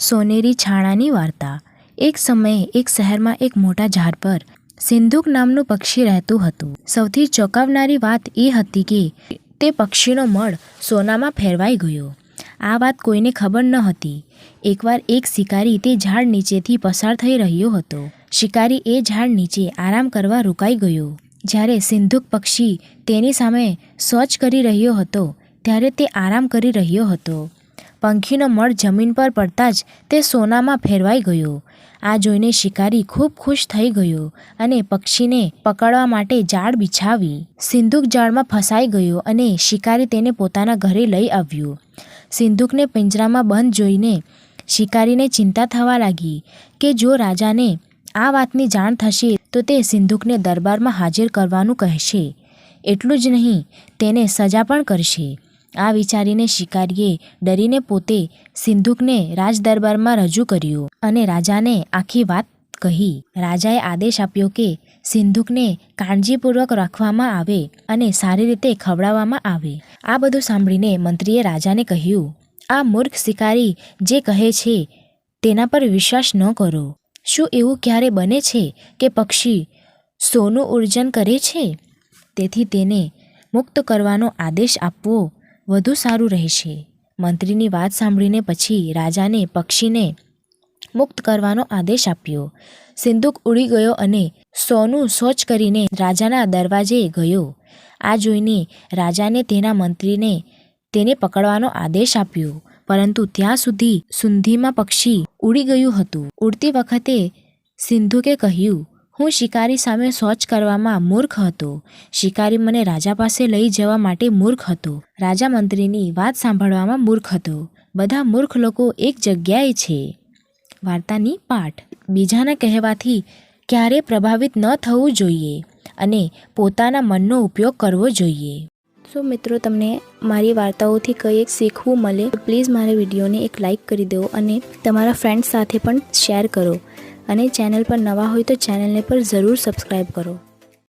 સોનેરી છાણાની વાર્તા. એક સમયે એક શહેરમાં એક મોટા ઝાડ પર સિંધુક નામનું પક્ષી રહેતું હતું. સૌથી ચોંકાવનારી વાત એ હતી કે તે પક્ષીનો મળ સોનામાં ફેરવાઈ ગયો. આ વાત કોઈને ખબર ન હતી. એકવાર એક શિકારી તે ઝાડ નીચેથી પસાર થઈ રહ્યો હતો. શિકારી એ ઝાડ નીચે આરામ કરવા રોકાઈ ગયો. જ્યારે સિંધુક પક્ષી તેની સામે શૌચ કરી રહ્યો હતો, ત્યારે તે આરામ કરી રહ્યો હતો. પંખીનો મળ જમીન પર પડતા જ તે સોનામાં ફેરવાઈ ગયો. આ જોઈને શિકારી ખૂબ ખુશ થઈ ગયો અને પક્ષીને પકડવા માટે જાળ બિછાવી સિંધુક જાળમાં ફસાઈ ગયો અને શિકારી તેને પોતાના ઘરે લઈ આવ્યો. સિંધુકને પિંજરામાં બંધ જોઈને શિકારીને ચિંતા થવા લાગી કે જો રાજાને આ વાતની જાણ થશે તો તે સિંધુકને દરબારમાં હાજર કરવાનું કહેશે. એટલું જ નહીં, તેને સજા પણ કરશે. આ વિચારીને શિકારીએ ડરીને પોતે સિંધુકને રાજદરબારમાં રજૂ કર્યું અને રાજાને આખી વાત કહી. રાજાએ આદેશ આપ્યો કે સિંધુકને કાળજીપૂર્વક રાખવામાં આવે અને સારી રીતે ખવડાવવામાં આવે. આ બધું સાંભળીને મંત્રીએ રાજાને કહ્યું, આ મૂર્ખ શિકારી જે કહે છે તેના પર વિશ્વાસ ન કરો. શું એવું ક્યારે બને છે કે પક્ષી સોનું ઉર્જન કરે છે તેથી તેને મુક્ત કરવાનો આદેશ આપવો વધુ સારું રહેશે. મંત્રીની વાત સાંભળીને પછી રાજાને પક્ષીને મુક્ત કરવાનો આદેશ આપ્યો. સિંધુક ઉડી ગયો અને સોનું શૌચ કરીને રાજાના દરવાજે ગયો. આ જોઈને રાજાને તેના મંત્રીને તેને પકડવાનો આદેશ આપ્યો. પરંતુ ત્યાં સુધી સુંધીમાં પક્ષી ઉડી ગયું હતું. ઉડતી વખતે સિંધુકે કહ્યું હું શિકારી સામે શૌચ કરવામાં મૂર્ખ હતો. શિકારી મને રાજા પાસે લઈ જવા માટે મૂર્ખ હતો. રાજા મંત્રીની વાત સાંભળવામાં મૂર્ખ હતો. બધા મૂર્ખ લોકો એક જગ્યાએ છે. વાર્તાની પાઠ. બીજાના કહેવાથી ક્યારે પ્રભાવિત ન થવું જોઈએ અને પોતાના મનનો ઉપયોગ કરવો જોઈએ. સો મિત્રો, તમને મારી વાર્તાઓથી કંઈ શીખવું મળે પ્લીઝ મારા વિડીયોને એક લાઇક કરી દો અને તમારા ફ્રેન્ડ્સ સાથે પણ શેર કરો. અને ચેનલ પર નવા હોય તો ચેનલને પર જરૂર સબસ્ક્રાઈબ કરો.